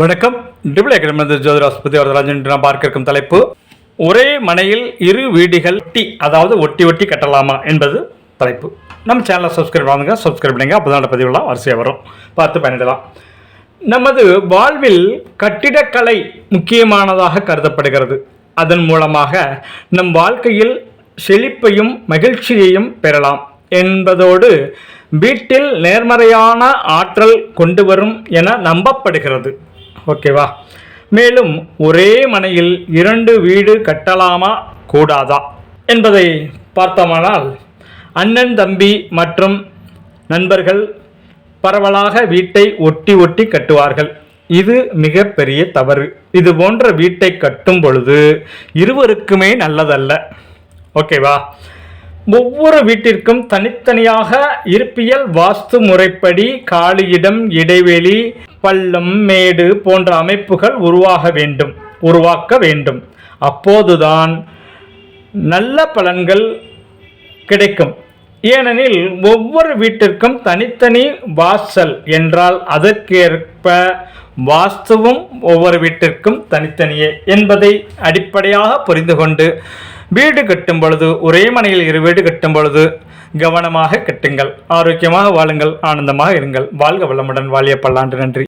வணக்கம். டிபிள் அகாடமி ஜோதிட வரதராஜன் நாம் பார்க்க இருக்கும் தலைப்பு ஒரே மனையில் இரு வீடுகள் ஒட்டி அதாவது ஒட்டி ஒட்டி கட்டலாமா என்பது தலைப்பு. நம்ம சேனலை சப்ஸ்கிரைப் பண்ணுங்க சப்ஸ்கிரைப் பண்ணுங்க அப்போ தான் பதிவுலாம் வரிசையாக வரும். பார்த்து பயனிடலாம். நமது வாழ்வில் கட்டிடக்கலை முக்கியமானதாக கருதப்படுகிறது. அதன் மூலமாக நம் வாழ்க்கையில் செழிப்பையும் மகிழ்ச்சியையும் பெறலாம் என்பதோடு வீட்டில் நேர்மறையான ஆற்றல் கொண்டு வரும் என நம்பப்படுகிறது. ஓகேவா மேலும் ஒரே மனையில் இரண்டு வீடு கட்டலாமா? கூடாதா? என்பதை பார்த்தோமானால் அண்ணன் தம்பி மற்றும் நண்பர்கள் பரவலாக வீட்டை ஒட்டி ஒட்டி கட்டுவார்கள். இது மிகப்பெரிய தவறு. இது போன்ற வீட்டை கட்டும் பொழுது இருவருக்குமே நல்லதல்ல. ஓகேவா ஒவ்வொரு வீட்டிற்கும் தனித்தனியாக இருப்பியல் வாஸ்து முறைப்படி காலியிடம் இடைவெளி பள்ளம் மேடு போன்ற அமைப்புகள் உருவாக வேண்டும் உருவாக்க வேண்டும். அப்போதுதான் நல்ல பலன்கள் கிடைக்கும். ஏனெனில் ஒவ்வொரு வீட்டிற்கும் தனித்தனி வாசல் என்றால் அதற்கேற்ப வாஸ்துவும் ஒவ்வொரு வீட்டிற்கும் தனித்தனியே என்பதை அடிப்படையாக புரிந்து கொண்டு வீடு கட்டும் பொழுது ஒரே மனையில் இரு வீடு கட்டும் பொழுது கவனமாக கட்டுங்கள். ஆரோக்கியமாக வாழுங்கள் ஆனந்தமாக இருங்கள். வாழ்க வளமுடன் வாழிய பல்லாண்டு நன்றி.